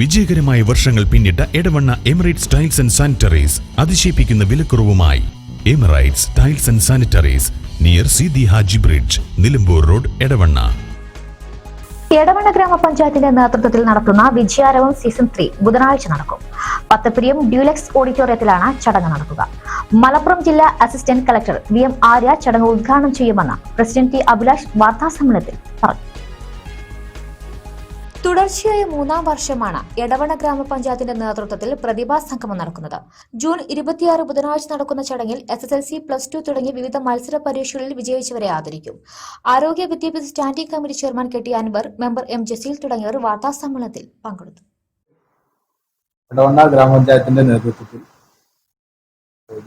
വിജയകരമായ വർഷങ്ങൾ പിന്നിട്ട Edavanna Emirates Tiles and Sanitaries അതിശയിപ്പിക്കുന്ന വിലക്കുറവുമായി. Emirates Tiles and Sanitaries near Sidi Haji bridge Nilambur road Edavanna. Edavanna ഗ്രാമപഞ്ചായത്തിന്റെ നേതൃത്വത്തിൽ നടത്തുന്ന വിജയാരവം സീസൺ ത്രീ ബുധനാഴ്ച നടക്കും. പത്തപ്രിയം ഡ്യൂലക്സ് ഓഡിറ്റോറിയത്തിലാണ് ചടങ്ങ് നടക്കുക. മലപ്പുറം ജില്ലാ assistant collector V M Arya ചടങ്ങ് ഉദ്ഘാടനം ചെയ്യുമെന്ന് പ്രസിഡന്റ് ടി അഭിലാഷ് വാർത്താസമ്മേളനത്തിൽ പറഞ്ഞു. തുടർച്ചയായ മൂന്നാം വർഷമാണ് എടവണ ഗ്രാമപഞ്ചായത്തിന്റെ നേതൃത്വത്തിൽ പ്രതിഭാ സംഗമം നടക്കുന്നത്. ജൂൺ ഇരുപത്തിയാറ് ബുധനാഴ്ച നടക്കുന്ന ചടങ്ങിൽ S S L C plus two തുടങ്ങിയ വിവിധ മത്സര പരീക്ഷകളിൽ വിജയിച്ചവരെ ആദരിക്കും. ആരോഗ്യ വിദ്യാഭ്യാസ standing committee chairman K T Anwar member M Jaseel തുടങ്ങിയവർ വാർത്താസമ്മേളനത്തിൽ പങ്കെടുത്തു. ഇടവണ്ണ ഗ്രാമപഞ്ചായത്തിന്റെ നേതൃത്വത്തിൽ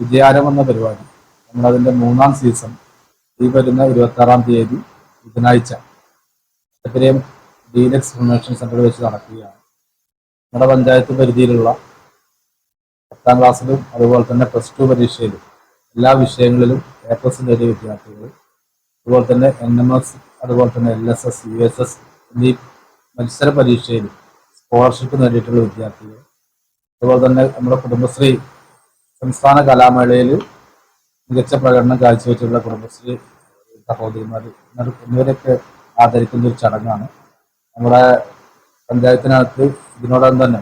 വിജയാരം എന്ന പരിപാടി നമ്മളതിന്റെ മൂന്നാം സീസൺ ഈ വരുന്ന ഇരുപത്തി ആറാം തീയതി ബുധനാഴ്ച. ഡീലക്സ് ഇൻഫർമേഷൻ സെന്ററിൽ വെച്ച് നടക്കുകയാണ്. നമ്മുടെ പഞ്ചായത്ത് പരിധിയിലുള്ള പത്താം ക്ലാസ്സിലും അതുപോലെ തന്നെ പ്ലസ് ടു പരീക്ഷയിലും എല്ലാ വിഷയങ്ങളിലും എ പ്ലസ് നേടിയ വിദ്യാർത്ഥികൾ. അതുപോലെ തന്നെ എൻ എം എസ് അതുപോലെ തന്നെ L S S U S S എന്നീ മത്സര പരീക്ഷയിലും സ്കോളർഷിപ്പ് നേടിയിട്ടുള്ള വിദ്യാർത്ഥികൾ. അതുപോലെ തന്നെ നമ്മുടെ കുടുംബശ്രീ സംസ്ഥാന കലാമേളയിൽ മികച്ച പ്രകടനം കാഴ്ചവെച്ചിട്ടുള്ള കുടുംബശ്രീ സഹോദരിമാർ എന്നിവരെയൊക്കെ ആദരിക്കുന്ന ഒരു ചടങ്ങാണ്. നമ്മുടെ പഞ്ചായത്തിനകത്ത് ഇതിനോടകം തന്നെ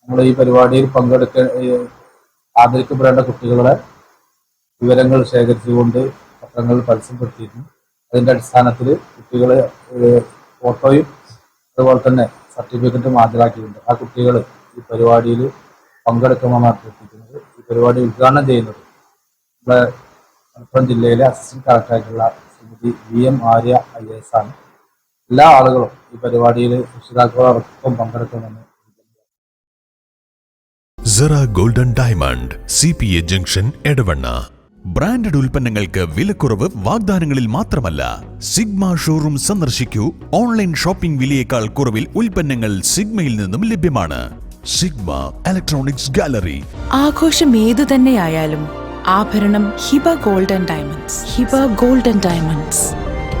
നമ്മൾ ഈ പരിപാടിയിൽ പങ്കെടുക്ക ആദരിക്കപ്പെടേണ്ട കുട്ടികളെ വിവരങ്ങൾ ശേഖരിച്ചുകൊണ്ട് പത്രങ്ങൾ പരസ്യപ്പെടുത്തിയിരുന്നു. അതിന്റെ അടിസ്ഥാനത്തിൽ കുട്ടികളെ ഫോട്ടോയും അതുപോലെ തന്നെ സർട്ടിഫിക്കറ്റും ഹാജരാക്കിയിട്ടുണ്ട്. ആ കുട്ടികൾ ഈ പരിപാടിയിൽ പങ്കെടുക്കുമെന്ന് അഭ്യർത്ഥിക്കുന്നത് ഈ പരിപാടി ഉദ്ഘാടനം ചെയ്യുന്നത് നമ്മുടെ മലപ്പുറം ജില്ലയിലെ assistant കളക്ടറായിട്ടുള്ള Shrimati V M Arya I S ആണ്. എല്ലാ ആളുകളും ഈ പരിപാടിയിൽ രക്ഷിതാക്കളോടൊപ്പം പങ്കെടുക്കുമെന്ന് Sera Golden Diamond C P A junction Edavanna branded ഉൽപ്പന്നങ്ങൾക്ക് വിലക്കുറവ് വാഗ്ദാനങ്ങളിൽ മാത്രമല്ല. സിഗ്മ ഷോറൂം സന്ദർശിക്കൂ. ഓൺലൈൻ ഷോപ്പിംഗ് വിലയേക്കാൾ കുറവിൽ ഉൽപ്പന്നങ്ങൾ സിഗ്മയിൽ നിന്നും ലഭ്യമാണ്. സിഗ്മ ഇലക്ട്രോണിക്സ് ഗാലറി ആഘോഷം ഏതു തന്നെയായാലും ആഭരണം Hiba Golden Diamonds Hiba Golden Diamonds